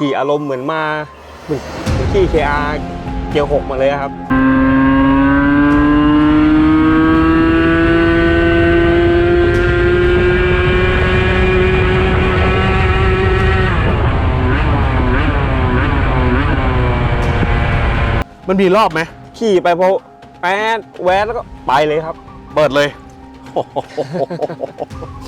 ขี่อารมณ์เหมือนมาเหมือนเหมือนขี่ KR เกียร์หกมาเลยครับมันมีรอบไหม ขี่ไปพอแป๊ดแวดแล้วก็ไปเลยครับ เปิดเลย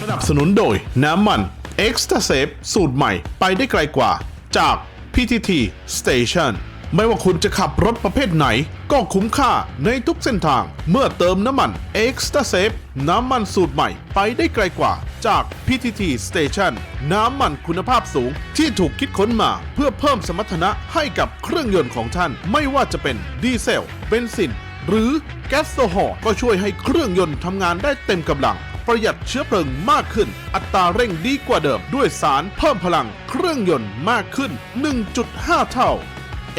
สนับสนุนโดยน้ำมัน Extra Safe สูตรใหม่ไปได้ไกลกว่า จาก PTT Station ไม่ว่าคุณจะขับรถประเภทไหน ก็คุ้มค่าในทุกเส้นทาง เมื่อเติมน้ำมัน Extra Safe น้ำมันสูตรใหม่ไปได้ไกลกว่าจาก PTT Station น้ำมันคุณภาพสูงที่ถูกคิดค้นมา เพื่อเพิ่มสมรรถนะให้กับเครื่องยนต์ของท่าน ไม่ว่าจะเป็นดีเซล เบนซิน หรือแก๊สโซฮอลก็ช่วยให้เครื่องยนต์ทำงานได้เต็มกำลัง ประหยัดเชื้อเพลิงมากขึ้น อัตราเร่งดีกว่าเดิมด้วยสารเพิ่มพลังเครื่องยนต์มากขึ้น 1.5 เท่า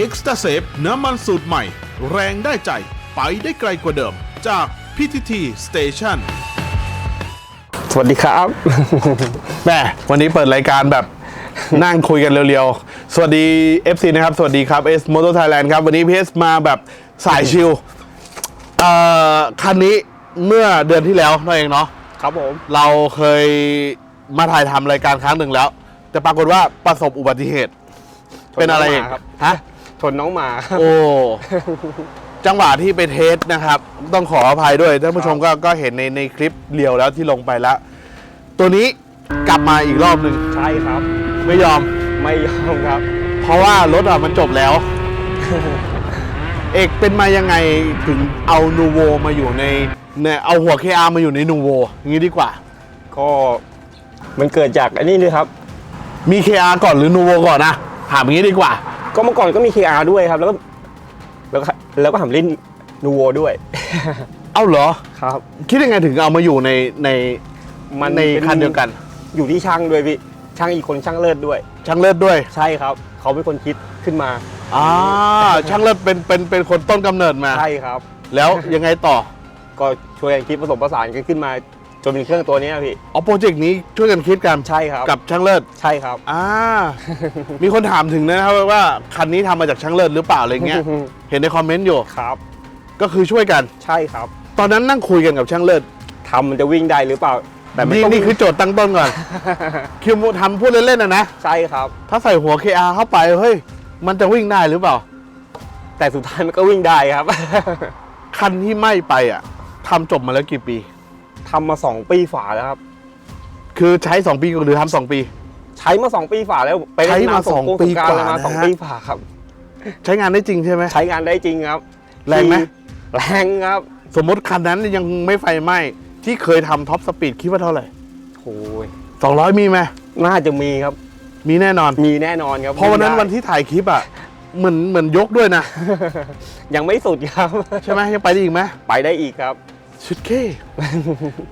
Extra Safe น้ำมันสูตรใหม่ แรงได้ใจ ไปได้ไกลกว่าเดิม จาก PTT Station สวัสดีครับแม่วันนี้เปิดรายการแบบนั่งคุยกันเร็วๆ สวัสดี FC นะครับ สวัสดีครับ S Motor Thailand ครับ วันนี้พีเอสมาแบบสายชิล เอ่อ คันนี้เมื่อเดือนที่แล้วนั่นเองเนาะ ครับผมเราเคยมาถ่ายทำรายการครั้งหนึ่งแล้ว แต่ปรากฏว่าประสบอุบัติเหตุเป็นอะไรอีกชนน้งหมาครับฮะ ชนน้องหมาโอ้ จังหวะที่ไปเทสนะครับ ต้องขออภัยด้วยท่านผู้ชมก็ก็เห็นในในคลิปเรียวแล้วที่ลงไปแล้ว ตัวนี้กลับมาอีกรอบหนึ่งใช่ครับ ไม่ยอม ไม่ยอมครับ เพราะว่ารถอะมันจบแล้ว เอกเป็นมายังไงถึงเอานูโวมาอยู่ใน เนี่ยเอาหัว KR มาอยู่ในนูโวอย่างนี้ดีกว่า ก็มันเกิดจากอันนี้เลยครับ มี KR ก่อนหรือนูโวก่อนนะถามอย่างนี้ดีกว่า ก็เมื่อก่อนก็มี KR ด้วยครับ แล้วก็แล้วก็แล้วก็ทำลิ้นนูโวด้วย เอ้าเหรอ ครับ คิดยังไงถึงเอามาอยู่ในในมันในป็คันเดียวกัน อยู่ที่ช่างด้วยพี่ช่างอีกคนช่างเลิศด้วย ช่างเลิศด้วยใช่ครับ เขาเป็นคนคิดขึ้นมาอ่าช่างเลิศเป็นเป็นเป็นคนต้นกำเนิดมา ใช่ครับ แล้วยังไงต่อ ก็ช่วยกันคิดผสมผสานกันขึ้นมาจนเป็นเครื่องตัวเนี้ยพี่เอาโปรเจกต์นี้ช่วยกันคิดกันใช่ครับ กับช่างเลิศใช่ครับ อ่า มีคนถามถึงนะครับว่าคันนี้ทำมาจากช่างเลิศหรือเปล่าอะไรเงี้ย เห็นในคอมเมนต์อยู่ ครับ ก็คือช่วยกัน ใช่ครับตอนนั้นนั่งคุยกันกับช่างเลิศทำมันจะวิ่งได้หรือเปล่า แต่ไม่นี่ต้องนี่คือโจทย์ตั้งต้นก่อนคือทำพูดเล่นๆนะนะ ใช่ครับ ถ้าใส่หัว KR เข้าไปเฮ้ย มันจะวิ่งได้หรือเปล่า แต่สุดท้ายมันก็วิ่งได้ครับ คันที่ไหม้ไปอะ ทำจบมาแล้วกี่ปี ทำมาสองปีฝ่าแล้วครับ คือใช้2ปีหรือทำสองปี ใช้มาสองปีฝ่าแล้วไปใช้เล่นมาน้ำสองกรปีสงรกว่าอะไรมานะสองฮะ ปีฝ่าครับ ใช้งานได้จริงใช่ไหม ใช้งานได้จริงครับแรงไหมขี่แรงครับสมมติคันนั้นยังไม่ไฟไหม้ที่เคยทำท็อปสปีดคิดว่าเท่าไหร่โอ้ย200 มีไหมน่าจะมีครับ มีแน่นอน มีแน่นอนครับเพราะวันนั้นได้วันที่ถ่ายคลิปอะ เหมือนเหมือนยกด้วยนะ ยังไม่สุดครับ ใช่ไหมยังไปได้อีกไหมไปได้อีกครับ ชุดเค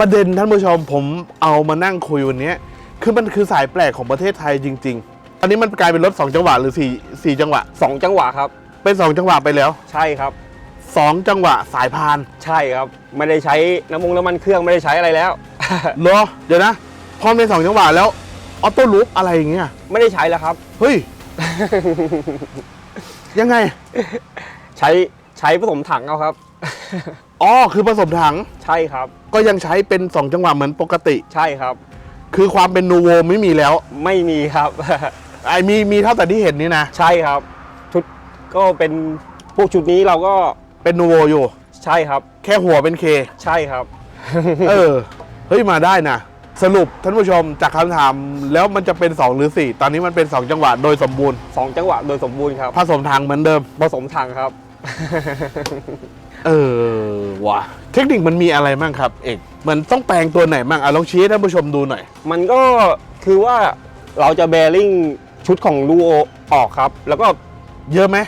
ประเด็นท่านผู้ชมผมเอามานั่งคุยวันเนี้ยคือมันคือสายแปลกของประเทศไทยจริง ๆ อันนี้มันกลายเป็นรถ 2 จังหวะหรือ4 4จังหวะสองจังหวะครับ เป็น 2 จังหวะไปแล้ว ใช่ครับ 2 จังหวะสายพาน ใช่ครับ ไม่ได้ใช้น้ำมงน้ำมันเครื่องไม่ได้ใช้อะไรแล้วเหรอเดี๋ยวนะ พอเป็น2จังหวะแล้วออโต้ลูปอะไรอย่างเงี้ย ไม่ได้ใช้แล้วครับ เฮ้ย ยังไง ใช้ใช้ผสมถังเอาครับ อ๋อ คือผสมถัง ใช่ครับ ก็ยังใช้เป็น2จังหวะเหมือนปกติ ใช่ครับ คือความเป็นนูโวไม่มีแล้ว ไม่มีครับ ไอ้มีมีเท่าแต่ที่เห็นนี่นะ ใช่ครับ ชุดก็เป็นพวกชุดนี้เราก็เป็นนูโวอยู่ ใช่ครับ แค่หัวเป็นเค ใช่ครับ เออ เฮ้ย มาได้นะ สรุปท่านผู้ชมจากคำถามแล้วมันจะเป็น 2 หรือ 4 ตอนนี้มันเป็น 2 จังหวะโดยสมบูรณ์ สองจังหวะโดยสมบูรณ์ครับ ผสมทางเหมือนเดิม ผสมถังครับ เออว่ะเทคนิคมันมีอะไรบ้างครับ เอกมันต้องแปลงตัวไหนบ้างอะลองชี้ให้ท่านผู้ชมดูหน่อย มันก็คือว่าเราจะแบริ่งชุดของลูโอออกครับ แล้วก็เยอะไหม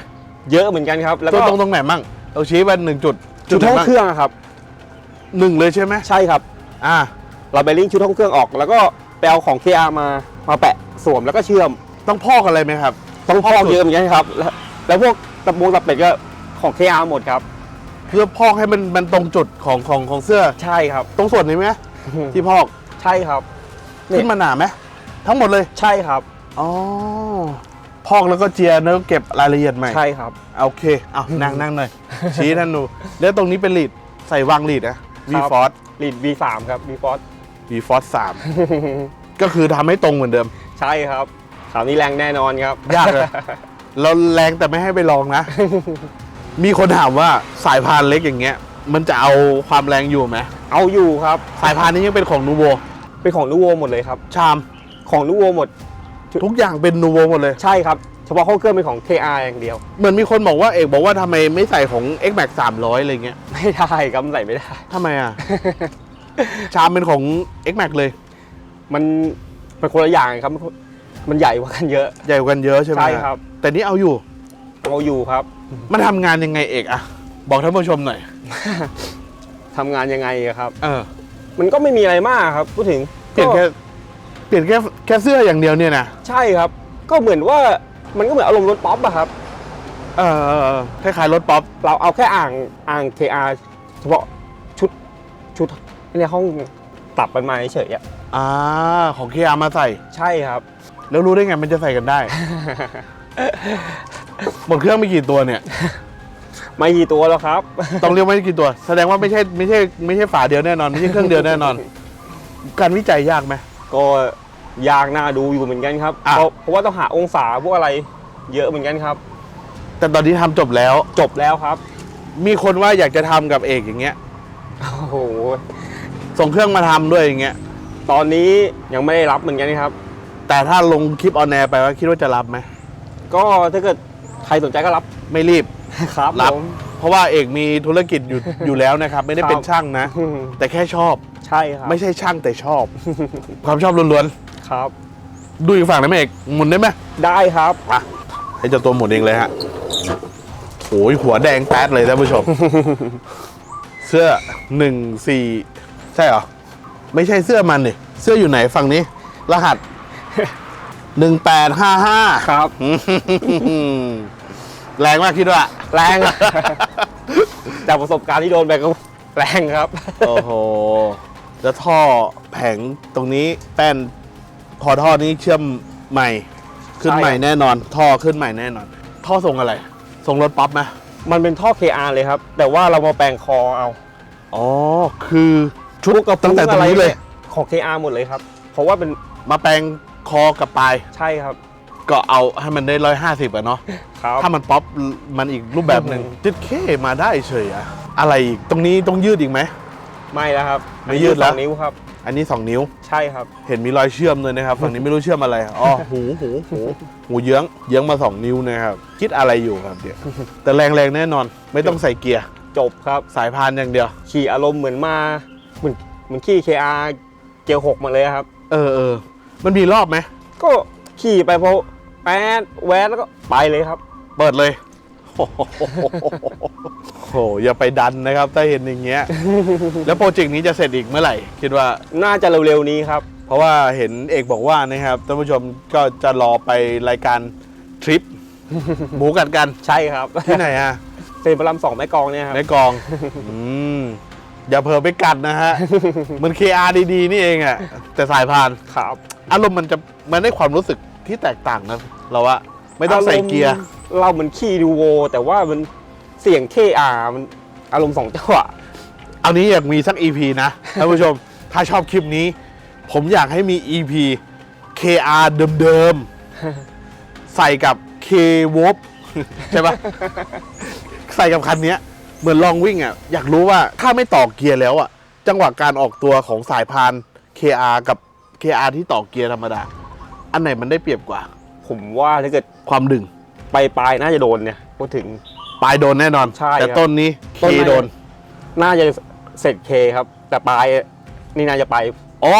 เยอะเหมือนกันครับ แล้วตัวก็ตรงตรงไหนบ้างเราชี้ไปหนึ่งจุดชุดไหนห้องบ้างเครื่องอะครับ หนึ่งเลยใช่ไหมใช่ครับ อ่า เราแบริ่งชุดห้องเครื่องออก แล้วก็ไปเอาของ KR มามาแปะสวมแล้วก็เชื่อม ต้องพอกอะไรไหมครับ ต้องพพออกกเยอะเหมือนกันครับแล้วแล้วพวกตะปูตะเป็ดก็ของ KR หมดครับเพื่อพอกให้มันมันตรงจุดของของของเสื้อ ใช่ครับ ตรงส่วนนี้ไหมที่พอกใช่ครับนี่ขึ้นมาหนาไหมทั้งหมดเลยใช่ครับอ๋อพอกแล้วก็เจียแล้วก็เก็บรายละเอียดใหม่ใช่ครับ โอเคเอานั่งนั่งหน่อย ชี้ท่านดูแล้วตรงนี้เป็นลีดใส่วางลีดนะวีฟอร์ลีด V3 ครับ V f o r วีฟอร์สามก็คือทำให้ตรงเหมือนเดิม ใช่ครับคราวนี้แรงแน่นอนครับ ยากเลยเราแรงแต่ไม่ให้ไปลองนะ มีคนถามว่าสายพานเล็กอย่างเงี้ย มันจะเอาความแรงอยู่ไหมเอาอยู่ครับ สายพานนี้ยังเป็นของนูโวเป็นของนูโวหมดเลยครับ ชามของนูโวหมด ทุกอย่างเป็นนูโวหมดเลย ใช่ครับเฉพาะห้องเครื่องเป็นของ KR อย่างเดียว เหมือนมีคนบอกว่าเอกบอกว่าทำไมไม่ใส่ของ X Max 300 อะไรเงี้ย ไม่ได้ครับใส่ไม่ได้ทำไมอะ ชามเป็นของ X Max เลย มันเป็นคนละอย่างครับมันมันใหญ่กว่ากันเยอะ ใหญ่กว่ากันเยอะใช่ไหมใช่ครับ แต่นี่เอาอยู่เอาอยู่ครับ มันทำงานยังไงเอกอะบอกท่านผู้ชมหน่อย ทำงานยังไงอะครับ เออ มันก็ไม่มีอะไรมากครับ พูดถึงเปลี่ยนแค่เปลี่ยนแค่แค่เสื้ออย่างเดียวเนี่ยนะใช่ครับ ก็เหมือนว่ามันก็เหมือนอารมณ์รถป๊อปอะครับ เออเออเออคล้ายๆรถป๊อป เราเอาแค่อ่างอ่าง KR เฉพาะชุดชุด ในห้องปรับมันมาเฉยๆอะอ่าของเคียมาใส่ ใช่ครับ แล้วรู้ได้ไงมันจะใส่กันได้ หมดเครื่องไม่กี่ตัวเนี่ย ไม่กี่ตัวแล้วครับ ต้องเรียกไม่กี่ตัว แสดงว่าไม่ใช่ไม่ใช่ไม่ใช่ฝาเดียวแน่นอน ไม่ใช่เครื่องเดียวแน่นอน การวิจัยยากไหม ก็ยากน่าดูอยู่เหมือนกันครับอะ เพราะเพราะว่าต้องหาองศาพวกอะไรเยอะเหมือนกันครับ แต่ตอนนี้ทำจบแล้ว จบแล้วครับ มีคนว่าอยากจะทำกับเอกอย่างเงี้ย โอ้โห ส่งเครื่องมาทำด้วยอย่างเงี้ย ตอนนี้ยังไม่ได้รับเหมือนกันครับ แต่ถ้าลงคลิปออนแอร์ไปว่าคิดว่าจะรับไหมก็ถ้าเกิดใครสนใจก็รับไม่รีบครับรับผมเพราะว่าเอกมีธุรกิจอยู่อยู่แล้วนะครับ ไม่ได้ครับเป็นช่างนะอืมแต่แค่ชอบใช่ครับไม่ใช่ช่างแต่ชอบ ความชอบล้วนครับๆดูอีกฝั่งได้ไหมเอกหมุนได้ไหมได้ครับอะให้เจ้าตัวหมุนเองเลยฮะโอ้ยหัวแดงแป๊ดเลยท่านผู้ชม เสื้อหนึ่งสี่ ใช่เหรอ ไม่ใช่เสื้อมันนี่เสื้ออยู่ไหนฝั่งนี้ รหัสหนึ่งแปดห้าห้าครับ แรงมากคิดว่า แรงอะ จากประสบการณ์ที่โดนไปก็แรงครับ โอ้โห แล้วท่อแผงตรงนี้แป้นคอท่อนี้เชื่อมใหม่ ขึ้นใช่ ใหม่ครับแน่นอน ท่อขึ้นใหม่แน่นอน ท่อทรงอะไร ทรงรถป๊อปไหมมันเป็นท่อ KR เลยครับ แต่ว่าเรามาแปลงคอเอา อ๋อ คือ ชุดพวกกระตั้งแต่ตรงนี้เลย ของ KR หมดเลยครับ เพราะว่าเป็นมาแปลงคอกับปลาย ใช่ครับ ก็เอาให้มันได้ร้อยห้าสิบอะเนาะครับถ้ามันป๊อปมันอีกรูปแบบหนึ่งอืมจิดเคมาได้เฉยอะอะไรอีกตรงนี้ต้องยืดอีกไหม ไม่แล้วครับไม่ยืดแล้ว สองนิ้วครับ อันนี้ 2 นิ้ว ใช่ครับ เห็นมีรอยเชื่อมเลยนะครับ ฝั่งนี้ไม่รู้เชื่อมอะไรอ๋อหูหูหูหูเยื้องเยื้องมา 2 นิ้วนะครับ คิดอะไรอยู่ครับเดี๋ยวแต่แรงแรงแน่นอน ไม่ต้องใส่เกียร์ จบครับ สายพานอย่างเดียว ขี่อารมณ์เหมือนมา เหมือนเหมือนขี่ KR เกียร์หกมาเลยครับ เออเออมันมีรอบไหมก็ขี่ไปพอแป๊ดแวดแล้วก็ไปเลยครับ เปิดเลยโอ้โหโหอย่าไปดันนะครับ ถ้าเห็นอย่างเงี้ย แล้วโปรเจกต์นี้จะเสร็จอีกเมื่อไหร่ คิดว่า น่าจะเร็วๆนี้ครับ เพราะว่าเห็นเอกบอกว่านะครับท่านผู้ชมก็จะรอไปรายการทริปหมูกัดกันใช่ครับที่ไหนอะเซนพระรามสองแม่กองเนี่ยครับในกอง อืม อย่าเผลอไปกัดนะฮะเหมัน KR ดีๆ นี่เองอะแต่สายพานครับอารมณ์มันจะมันได้ความรู้สึกที่แตกต่างนะเราว่าไม่ต้องใส่เกียร์เราเหมือนขี่ดูโว แต่ว่ามันเสียง KR มันอารมณ์สองจังหวะ เอานี้อยากมีสัก EP นะ ท่านผู้ชม ถ้าชอบคลิปนี้ ผมอยากให้มี EP KR เดิมๆ ใส่กับ K w o p ใช่ปะ ใส่กับคันเนี้ย เหมือนลองวิ่งอะอยากรู้ว่าถ้าไม่ต่อเกียร์แล้วอะ จังหวะการออกตัวของสายพาน KR กับ KR ที่ต่อเกียร์ธรรมดา อันไหนมันได้เปรียบกว่า ผมว่าถ้าเกิดความดึงไปปลายน่าจะโดนเนี่ยพูดถึง ปลายโดนแน่นอน ใช่แต่ครับต้นนี้เคต้นไหนโดน น่าจะเสร็จเคครับ แต่ปลายนี่น่าจะไปอ๋อ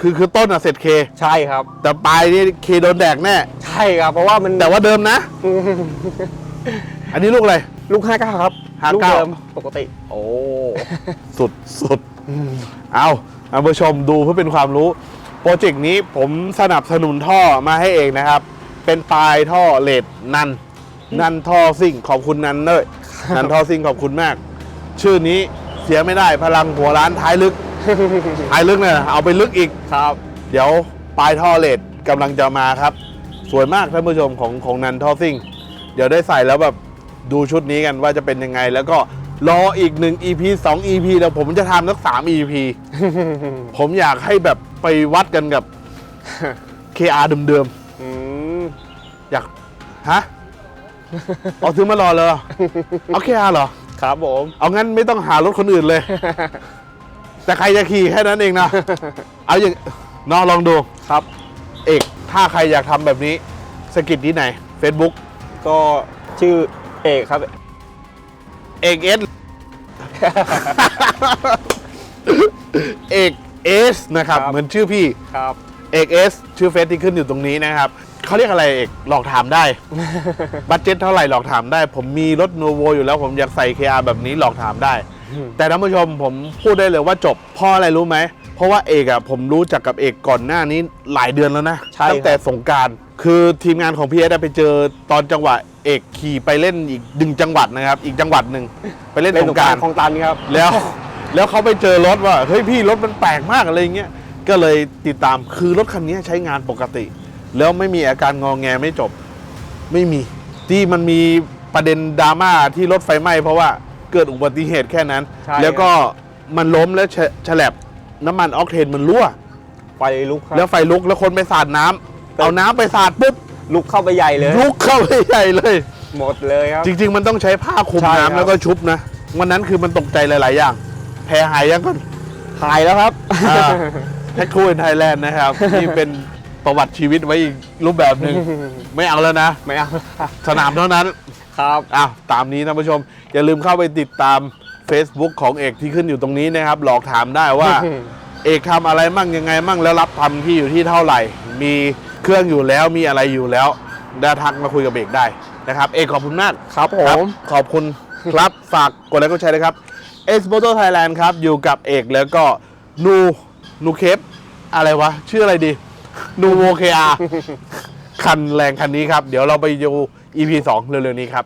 คือคือต้นอะเสร็จเค ใช่ครับ แต่ปลายนี่เคโดนแดกแน่ ใช่ครับ เพราะว่ามันแต่ว่าเดิมนะ อันนี้ลูกอะไร ลูกห้าเก้าครับ59 ลูกเดิมปกติ โอ้สุดสุดเอาท่านผู้ชมดูเพื่อเป็นความรู้โปรเจกต์นี้ผมสนับสนุนท่อมาให้เองนะครับ เป็นปลายท่อเลดนันนันท่อซิ่งขอบคุณนันเลยนันท่อซิ่งขอบคุณมาก ชื่อนี้เสียไม่ได้พลังหัวร้านท้ายลึก ท้ายลึกเนี่ยเอาไปลึกอีกครับ เดี๋ยวปลายท่อเลดกำลังจะมาครับ สวยมากท่านผู้ชมของของนันทอซิ่ง เดี๋ยวได้ใส่แล้วแบบ ดูชุดนี้กันว่าจะเป็นยังไง แล้วก็รออีกหนึ่ง EP 2 EP แล้วผมจะทำสักสาม EP ผมอยากให้แบบไปวัดกันกับ KR เดิมอืมๆอยาก ฮะ เอาซื้อมารอเลยเหรอเอา KR เหรอ ครับผม เอางั้นไม่ต้องหารถคนอื่นเลย แต่ใครจะขี่แค่นั้นเองนะ เอาอย่างน้องลองดูครับ เอก ถ้าใครอยากทำแบบนี้สกิดที่ไหน Facebook ก็ชื่อ เอกครับ เอกเอส เอกเอสนะครับ ครับ เหมือนชื่อพี่ ครับ เอกเอสชื่อเฟซที่ขึ้นอยู่ตรงนี้นะครับ เขาเรียกอะไรเอกหลอกถามได้ บัตเจ็ตเท่าไหร่หลอกถามได้ ผมมีรถโนโวอยู่แล้วผมอยากใส่ KR แบบนี้หลอกถามได้ อืม แต่ท่านผู้ชมผมพูดได้เลยว่าจบเพราะอะไรรู้ไหม เพราะว่าเอกอะผมรู้จักกับเอกก่อนหน้านี้หลายเดือนแล้วนะ ใช่ครับ ตั้งแต่สงกราร คือทีมงานของพี่เอสไปเจอตอนจังหวะ เอกขี่ไปเล่นอีกดึงจังหวัดนะครับ อีกจังหวัดหนึ่งไปเล่นเล่นสสงงกกรารารรของตันครับ แล้วแล้วเขาไปเจอรถว่าเฮ้ยพี่รถมันแปลกมากอะไรเงี้ยก็เลยติดตามคือรถคันนี้ใช้งานปกติ แล้วไม่มีอาการงองแงไม่จบ ไม่มี ที่มันมีประเด็นดราม่าที่รถไฟไหม้เพราะว่าเกิดอุบัติเหตุแค่นั้น ใช่ แล้วก็มันล้มแล้วฉฉลับน้ำมันออกเทนมันรั่ว ไฟลุกครับ แล้วไฟลุกแล้วคนไปสาดน้ำเอาน้ำไปสาดปุ๊บ ลุกเข้าไปใหญ่เลย ลุกเข้าไปใหญ่เลย หมดเลยครับ จริง ๆ มันต้องใช้ผ้าคลุมใช่ครับ น้ำแล้วก็ชุบนะวันนั้นคือมันตกใจหลาย ๆ อย่าง แพ้หายยังก่อน หายแล้วครับแท็กทูนไทยแลนด์นะครับ นี่เป็นประวัติชีวิตไว้อีกรูปแบบหนึ่ง ไม่เอาแล้วนะ ไม่เอาสนามเท่านั้น ครับอ้าวตามนี้ท่านผู้ชม อย่าลืมเข้าไปติดตาม Facebook ของเอกที่ขึ้นอยู่ตรงนี้นะครับ หลอกถามได้ว่า เอกทำอะไรมั่งยังไงมั่งแล้วรับทำที่อยู่ที่เท่าไหร่ มีเครื่องอยู่แล้วมีอะไรอยู่แล้วได้ทักมาคุยกับเอกได้นะครับ เอกขอบคุณมากครับผครับมขอบคุณครับฝากกดไลค์กดแชร์เลยครับเอสโ o โตไทยแลนด์ครับ อยู่กับเอกแล้วก็นูนูเคปอะไรวะ ชื่ออะไรดี นูโวเคอาคันแรงคันนี้ครับ เดี๋ยวเราไปดู EP 2 เร็วๆนี้ครับ